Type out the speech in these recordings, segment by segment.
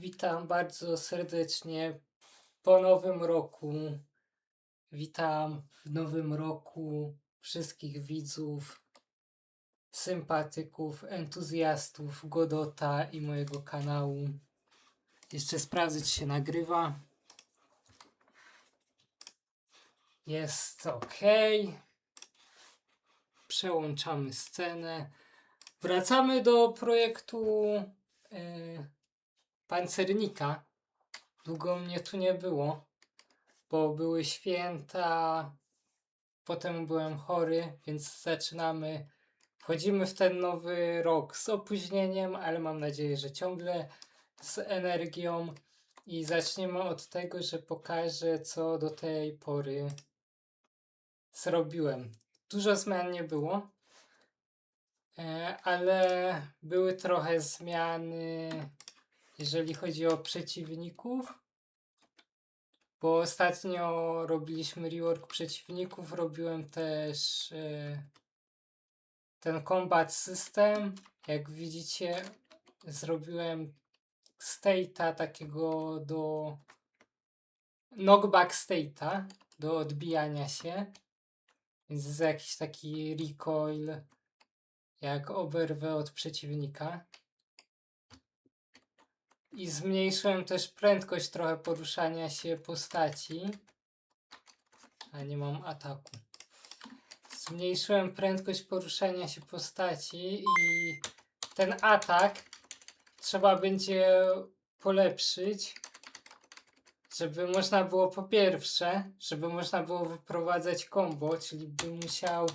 Witam bardzo serdecznie po nowym roku. Witam w nowym roku wszystkich widzów, sympatyków, entuzjastów Godota i mojego kanału. Jeszcze sprawdzę, czy się nagrywa. Jest ok. Przełączamy scenę. Wracamy do projektu. Yy, pancernika. Długo mnie tu nie było, bo były święta, potem byłem chory, więc zaczynamy. Wchodzimy w ten nowy rok z opóźnieniem, ale mam nadzieję, że ciągle z energią. I zaczniemy od tego, że pokażę, co do tej pory zrobiłem. Dużo zmian nie było, e, ale były trochę zmiany jeżeli chodzi o przeciwników. Bo ostatnio robiliśmy rework przeciwników, robiłem też e, ten combat system. Jak widzicie, zrobiłem state'a takiego do knockback state'a do odbijania się. Więc jest jakiś taki recoil, jak oberwę od przeciwnika. I zmniejszyłem też prędkość trochę poruszania się postaci. A nie mam ataku. Zmniejszyłem prędkość poruszania się postaci i ten atak trzeba będzie polepszyć, żeby można było po pierwsze, żeby można było wyprowadzać combo, czyli bym musiał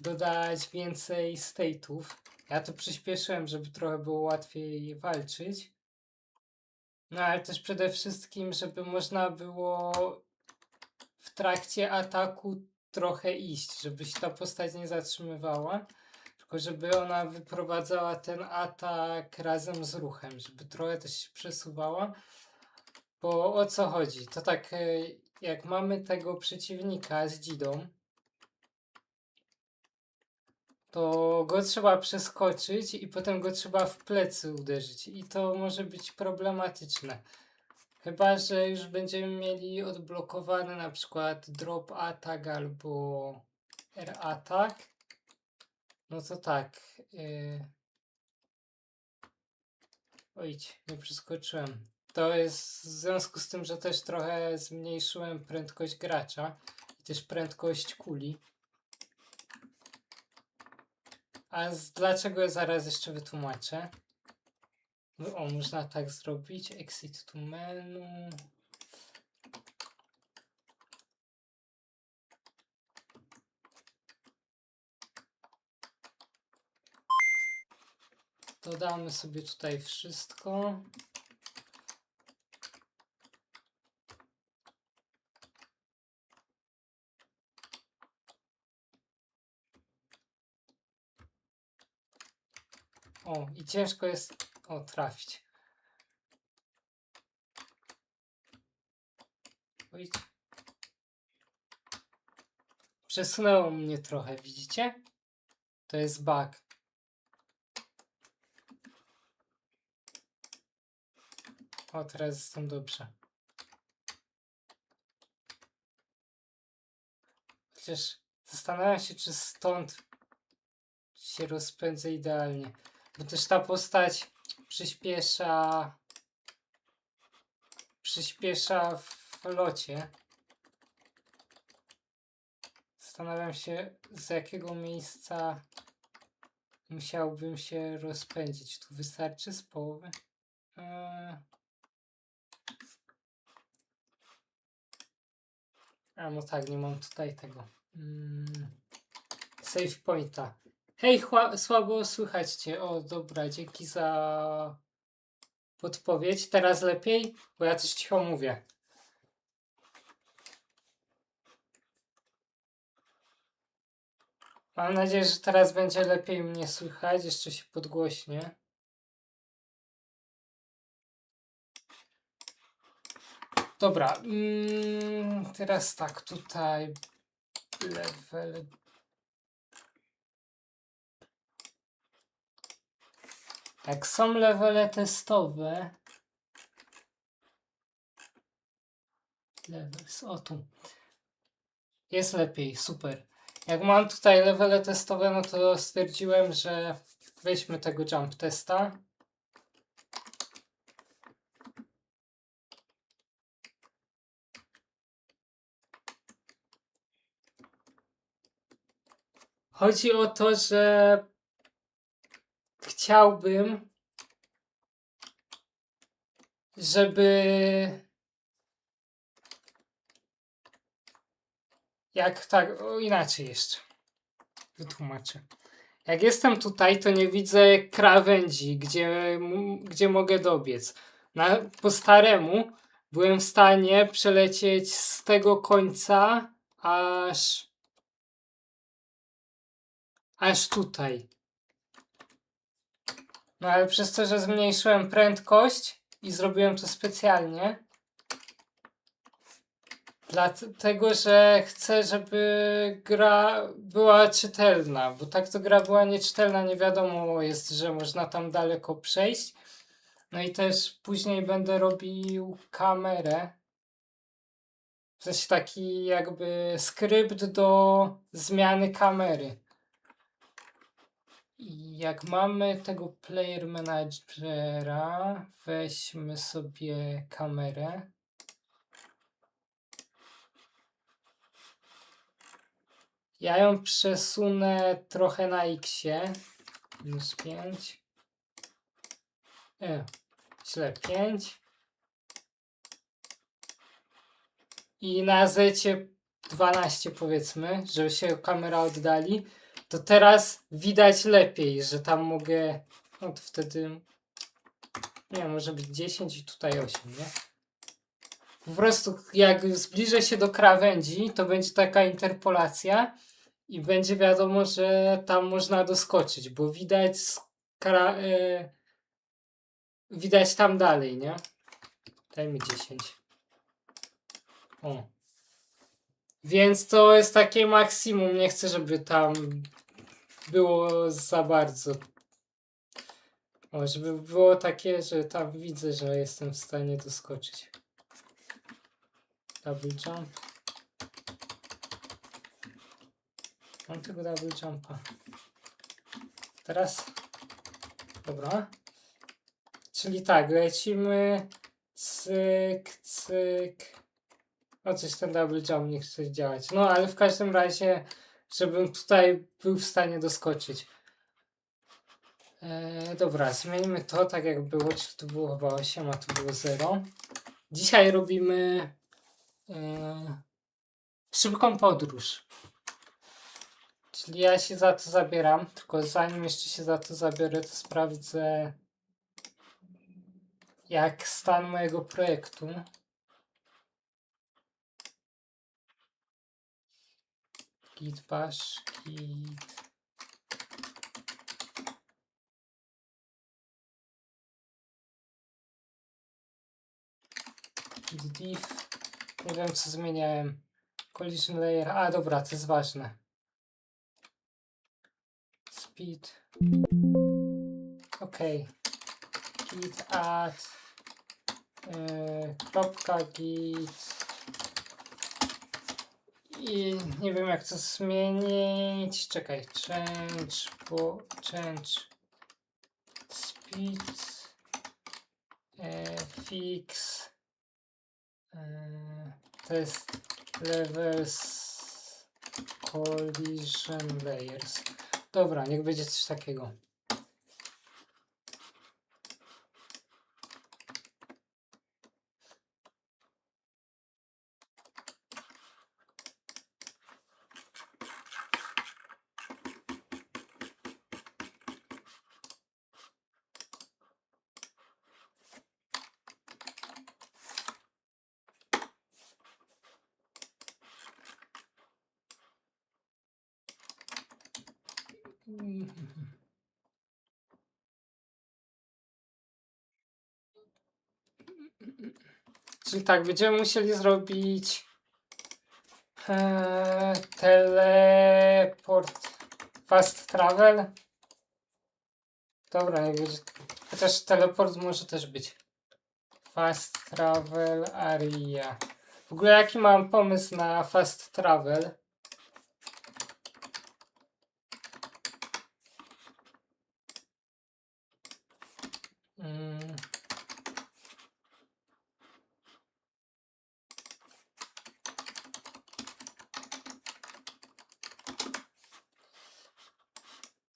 dodać więcej state'ów. Ja to przyspieszyłem, żeby trochę było łatwiej walczyć. No ale też przede wszystkim, żeby można było w trakcie ataku trochę iść, żeby się ta postać nie zatrzymywała, tylko żeby ona wyprowadzała ten atak razem z ruchem, żeby trochę też się przesuwała. Bo o co chodzi? To tak, e, jak mamy tego przeciwnika z dzidą, to go trzeba przeskoczyć i potem go trzeba w plecy uderzyć. I to może być problematyczne. Chyba, że już będziemy mieli odblokowany na przykład drop attack albo r attack. No to tak. Yy... Ojć, nie przeskoczyłem. To jest w związku z tym, że też trochę zmniejszyłem prędkość gracza i też prędkość kuli. A z, dlaczego zaraz jeszcze wytłumaczę. No, o, można tak zrobić. Exit to menu. Dodamy sobie tutaj wszystko. O, i ciężko jest o trafić. Oj. Przesunęło mnie trochę, widzicie? To jest bug. O, teraz jestem dobrze. Chociaż zastanawiam się, czy stąd się rozpędzę idealnie. Bo też ta postać przyspiesza. Przyspiesza w locie. Zastanawiam się, z jakiego miejsca musiałbym się rozpędzić. Tu wystarczy z połowy. Eee... A no tak, nie mam tutaj tego. Mm. Save pointa. Hej, słabo słychać cię. O, dobra, dzięki za podpowiedź. Teraz lepiej, bo ja coś cicho mówię. Mam nadzieję, że teraz będzie lepiej mnie słychać. Jeszcze się podgłośnie. Dobra, mm, teraz tak, tutaj level Jak są levele testowe, Levels, o tu. Jest lepiej, super. Jak mam tutaj levele testowe, no to stwierdziłem, że weźmy tego jump testa. Chodzi o to, że chciałbym, żeby jak tak, o inaczej jeszcze. Wytłumaczę. Jak jestem tutaj, to nie widzę krawędzi, gdzie, gdzie mogę dobiec. Na, po staremu byłem w stanie przelecieć z tego końca aż aż tutaj. No ale przez to, że zmniejszyłem prędkość i zrobiłem to specjalnie, dlatego, że chcę, żeby gra była czytelna, bo tak to gra była nieczytelna, nie wiadomo jest, że można tam daleko przejść. No i też później będę robił kamerę. W sensie taki jakby skrypt do zmiany kamery. Jak mamy tego player managera, weźmy sobie kamerę. Ja ją przesunę trochę na x. Minus 5. E, źle 5. I na zecie 12 powiedzmy, żeby się kamera oddali to teraz widać lepiej, że tam mogę, no to wtedy, nie może być 10 i tutaj 8, nie? Po prostu jak zbliżę się do krawędzi, to będzie taka interpolacja i będzie wiadomo, że tam można doskoczyć, bo widać e, widać tam dalej, nie? Dajmy 10. O. Więc to jest takie maksimum. Nie chcę, żeby tam było za bardzo. O, żeby było takie, że tam widzę, że jestem w stanie doskoczyć. Double jump. Mam tego double jumpa. Teraz. Dobra. Czyli tak, lecimy. Cyk, cyk. O coś ten double jump nie chce działać. No ale w każdym razie, żebym tutaj był w stanie doskoczyć. E, dobra, zmienimy to tak jak było. Czy to było chyba 8, a to było 0. Dzisiaj robimy e, szybką podróż. Czyli ja się za to zabieram, tylko zanim jeszcze się za to zabiorę, to sprawdzę jak stan mojego projektu. Git bash, git. Div. Nie wiem co zmieniałem. Collision layer. A dobra, to jest ważne. Speed. Ok. Git add. Yy, kropka git. I nie wiem jak to zmienić. Czekaj, change, bo change speed e, fix e, test levels collision layers. Dobra, niech będzie coś takiego. Czyli tak, będziemy musieli zrobić e, teleport fast travel. Dobra, chociaż teleport może też być. Fast travel area. W ogóle jaki mam pomysł na fast travel?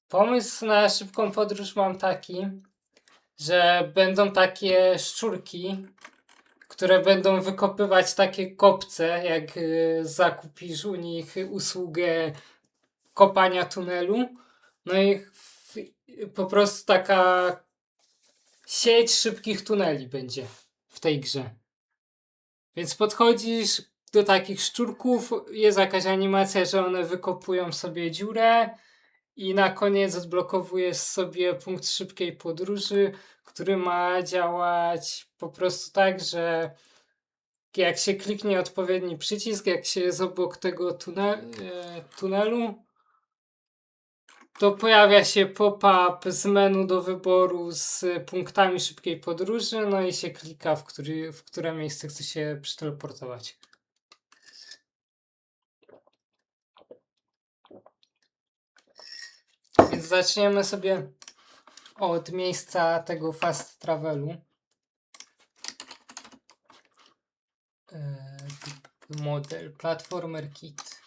Pomysł na szybką podróż mam taki, że będą takie szczurki, które będą wykopywać takie kopce, jak y, zakupisz u nich usługę kopania tunelu. No i po prostu taka sieć szybkich tuneli będzie w tej grze. Więc podchodzisz do takich szczurków, jest jakaś animacja, że one wykopują sobie dziurę i na koniec odblokowujesz sobie punkt szybkiej podróży, który ma działać po prostu tak, że jak się kliknie odpowiedni przycisk, jak się jest obok tego tune e, tunelu, to pojawia się pop-up z menu do wyboru z punktami szybkiej podróży, no i się klika, w, który, w które miejsce chce się przeteleportować. Więc zaczniemy sobie od miejsca tego fast travelu. Eee, model, platformer kit.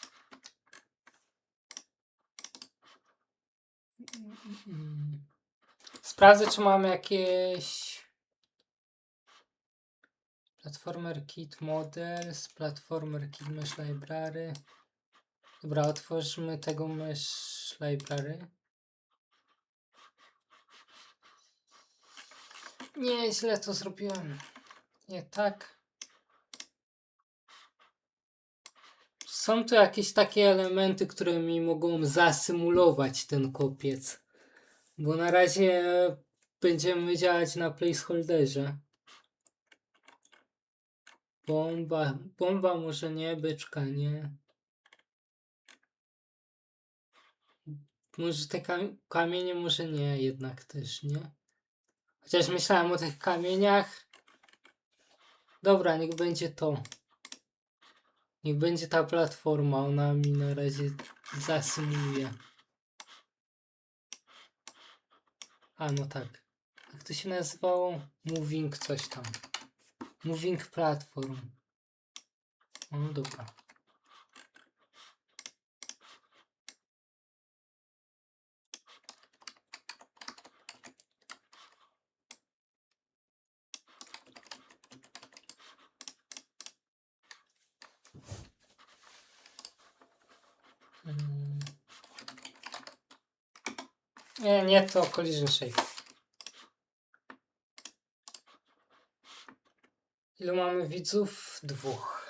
Sprawdzę, czy mam jakieś Platformer Kit Models, Platformer Kit Mesh Library. Dobra, otworzymy tego Mesh Library. Nie, źle to zrobiłem. Nie tak. Są tu jakieś takie elementy, które mi mogą zasymulować ten kopiec. Bo na razie będziemy działać na placeholderze. Bomba, bomba może nie, beczka nie. Może te kam kamienie, może nie, jednak też nie. Chociaż myślałem o tych kamieniach. Dobra, niech będzie to. Niech będzie ta platforma, ona mi na razie zasymuluje. A no tak. Jak to się nazywało? Moving coś tam. Moving platform. No dobra. Mm. Nie, nie to collision shape. Ilu mamy widzów? Dwóch.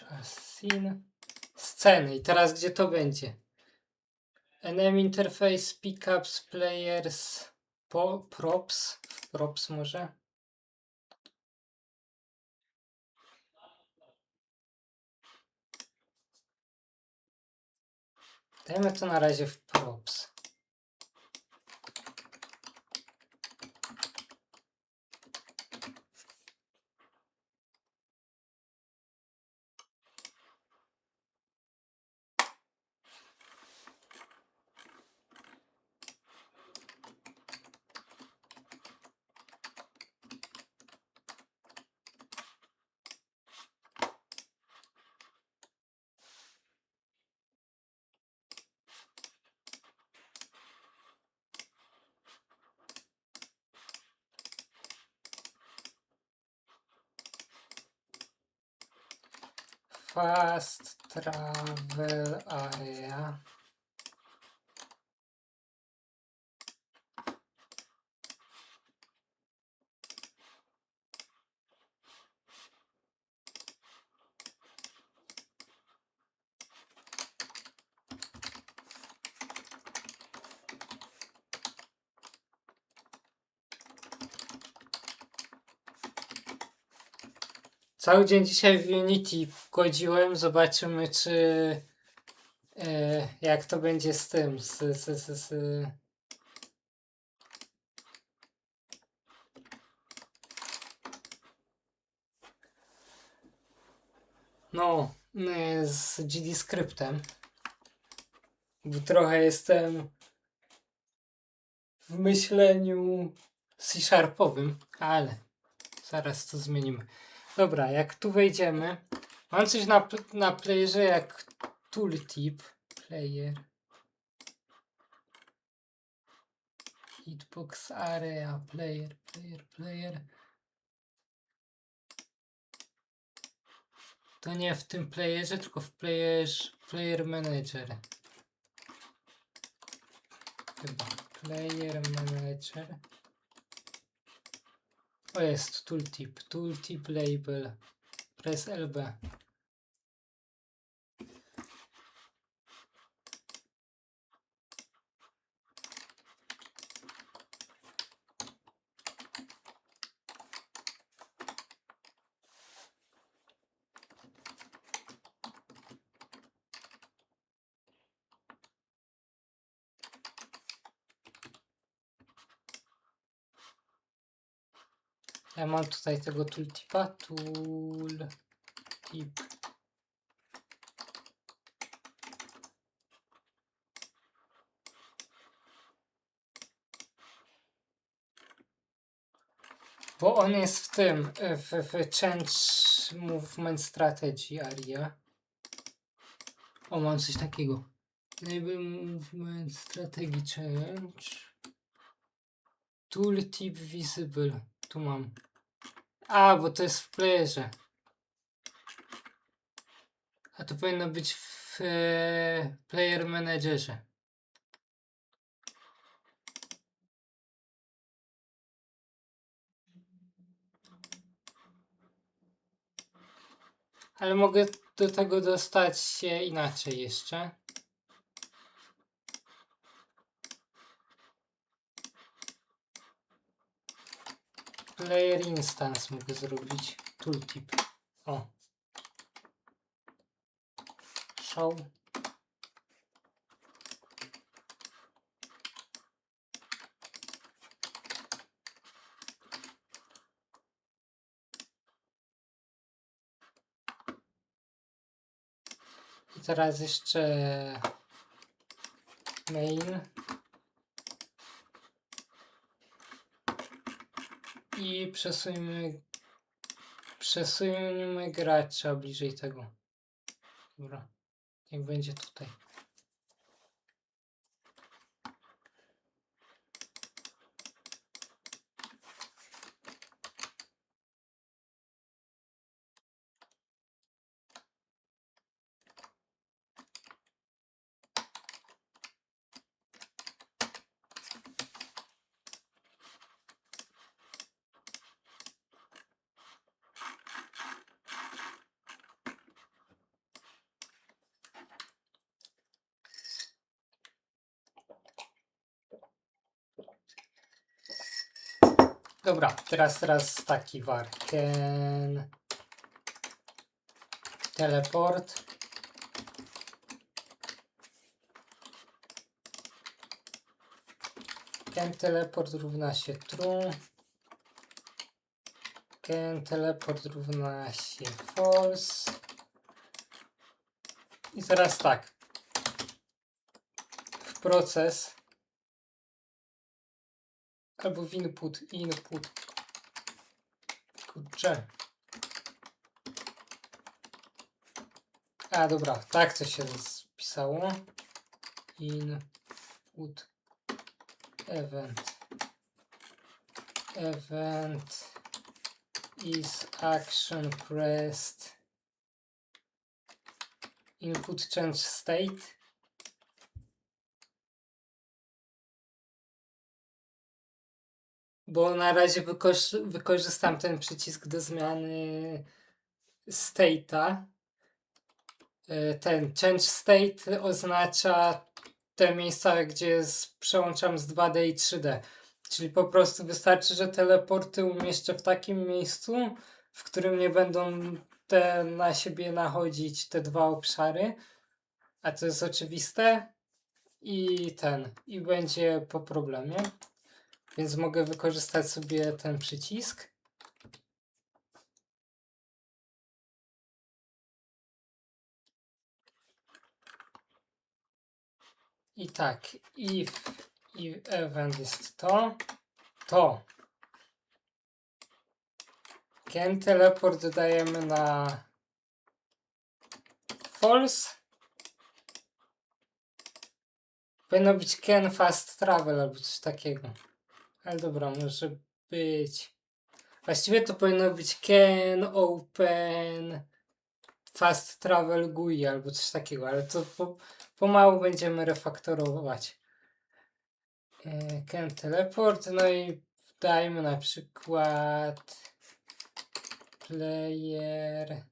Branch as seen. Sceny. I teraz gdzie to będzie? NM interface, pickups, players, po, props. Props może? Dajmy to na razie w props. Fast travel area. Cały dzień dzisiaj w Unity godziłem. Zobaczymy, czy e, jak to będzie z tym. Z, z, z, z, no, e, z GD Scriptem. Bo trochę jestem w myśleniu C-sharpowym, ale zaraz to zmienimy. Dobra, jak tu wejdziemy, mam coś na, na playerze jak tooltip, player, hitbox area, player, player, player. To nie w tym playerze, tylko w playerze, player manager. Player manager. O jest tooltip, tooltip label, press LB. Ja mam tutaj tego tooltipa, tooltip. Bo on jest w tym, w, w Change Movement Strategy area. O, mam coś takiego. Label Movement Strategy Change. Tooltip Visible. Tu mam. A, bo to jest w playerze. A to powinno być w e, player managerze. Ale mogę do tego dostać się inaczej jeszcze. Player instance mogę zrobić. Tooltip. O. Show. I teraz jeszcze main. I przesuńmy przesuńmy gracza bliżej tego. Dobra. Niech będzie tutaj. Dobra, teraz teraz taki war. Can teleport. Can teleport równa się true. Can teleport równa się false. I teraz tak. W proces albo w input, input. Kurczę. A dobra, tak to się spisało. Input event. Event is action pressed. Input change state. Bo na razie wykorzy- wykorzystam ten przycisk do zmiany state'a. E, Ten change state oznacza te miejsca, gdzie przełączam z 2D i 3D. Czyli po prostu wystarczy, że teleporty umieszczę w takim miejscu, w którym nie będą te na siebie nachodzić te dwa obszary, a to jest oczywiste i ten, i będzie po problemie. Więc mogę wykorzystać sobie ten przycisk. I tak, if, if event jest to, to can teleport dodajemy na false. Powinno być can fast travel albo coś takiego. Ale dobra, może być. Właściwie to powinno być can open fast travel GUI albo coś takiego, ale to po, pomału będziemy refaktorować. E, Can teleport, no i dajmy na przykład player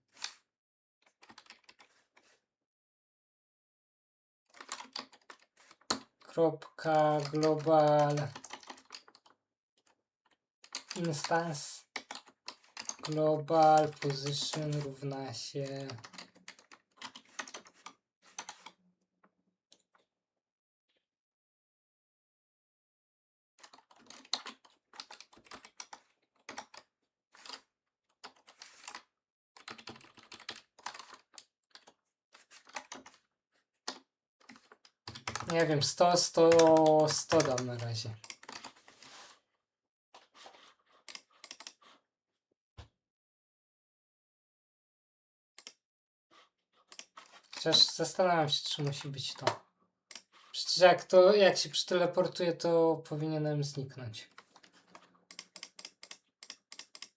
kropka global instance global position równa się Nie wiem, 100, 100, 100 dam na razie. Chociaż zastanawiam się, czy musi być to. Przecież jak to, jak się przeteleportuje, to powinienem zniknąć.